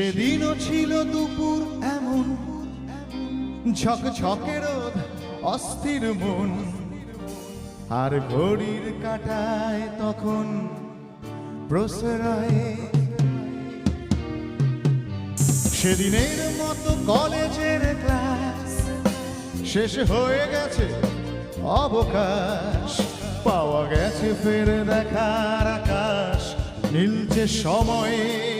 সেদিনও ছিল দুপুর এমন। ঝকঝকে অস্থির মন। আর ঘড়ির কাটায় তখন প্রশ্রয়ে। সেদিনের মতো কলেজের ক্লাস শেষ হয়ে গেছে, অবকাশ পাওয়া গেছে ফের দেখার আকাশ নীলছে সময়ে।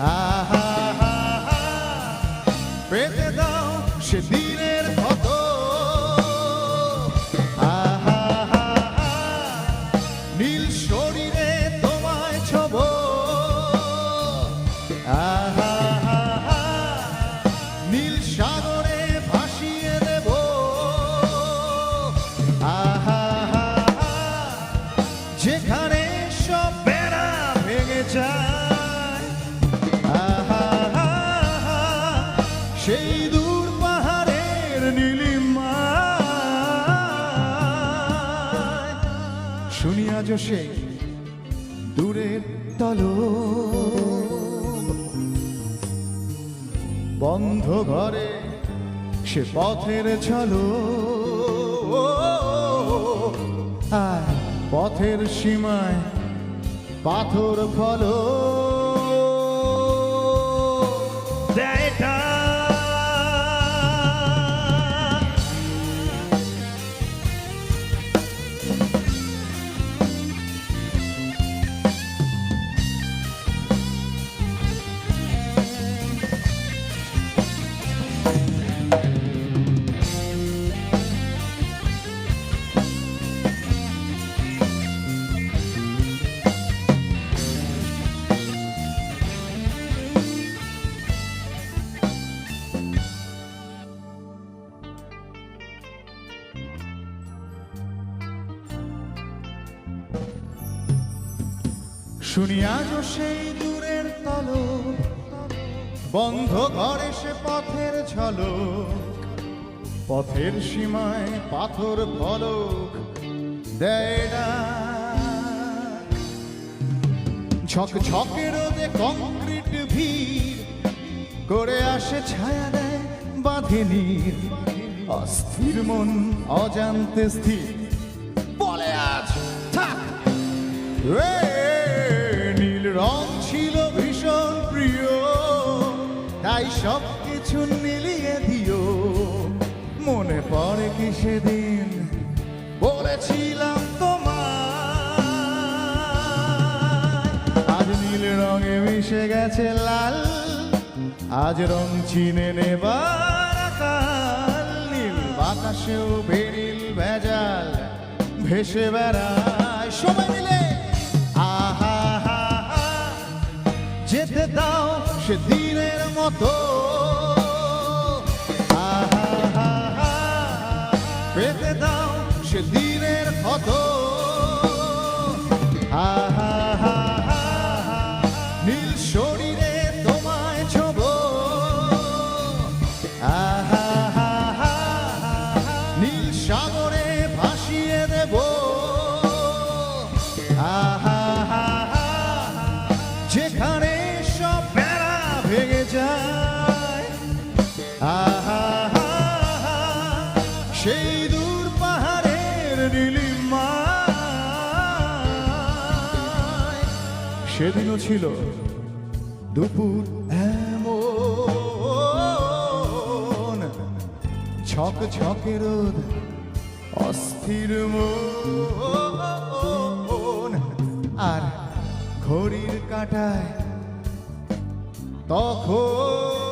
আহা হা পেতে দাও সে সেদিনের ক্ষত আহা হা নীল শরীরে তোমায় ছব। আহা হা নীল সাগরে ভাসিয়ে দেব। আহা পাহাড়ের নীলিমায় শুনি সেই দূরের তল। বন্ধ ঘরে সে পথের ছলো। আর পথের সীমায় পাথর ফলো শুনি আজও সেই দূরের তল। বন্ধ ঘরে সে পথের ঝলক। পথের সীমায় পাথর ফলক দেয় ডাক। ঝকঝকে রোদে কংক্রিট ভিড়, করে আসে ছায়া দেয় বাঁধে নীর। অস্থির মন অজান্তে স্থির। বলে আজ থাক। রে! তাই সব কিছু মিলিয়ে দিও। মনে পড়ে কি সেদিন বলেছিলাম তোমায়? আজ নীল রঙে মিশে গেছে লাল, আজ রং চিনে নেবার আকাল। নীল বাতাসেও বেরিল ভেজাল, ভেসে বেড়ায় সবাই মিলে। আহা, হা যেতে দাও। সে সেদিনের মতো। পেতে দাও সেদিনের ক্ষত। নীল শরীরে তোমায় ছব। নীল সাগরে ভাসিয়ে দেব। আ পাহাড়ের নীলিমা সেদিনও ছিল দুপুর এমন। ছক ছকে রোদ, অস্থির মন। আর ঘড়ির কাটায় তখন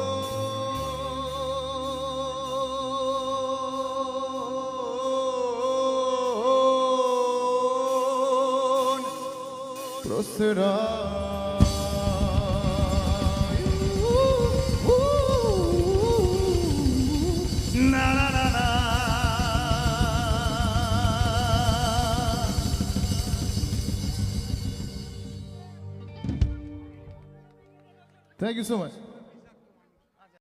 প্রসরা না না না না Thank you so much.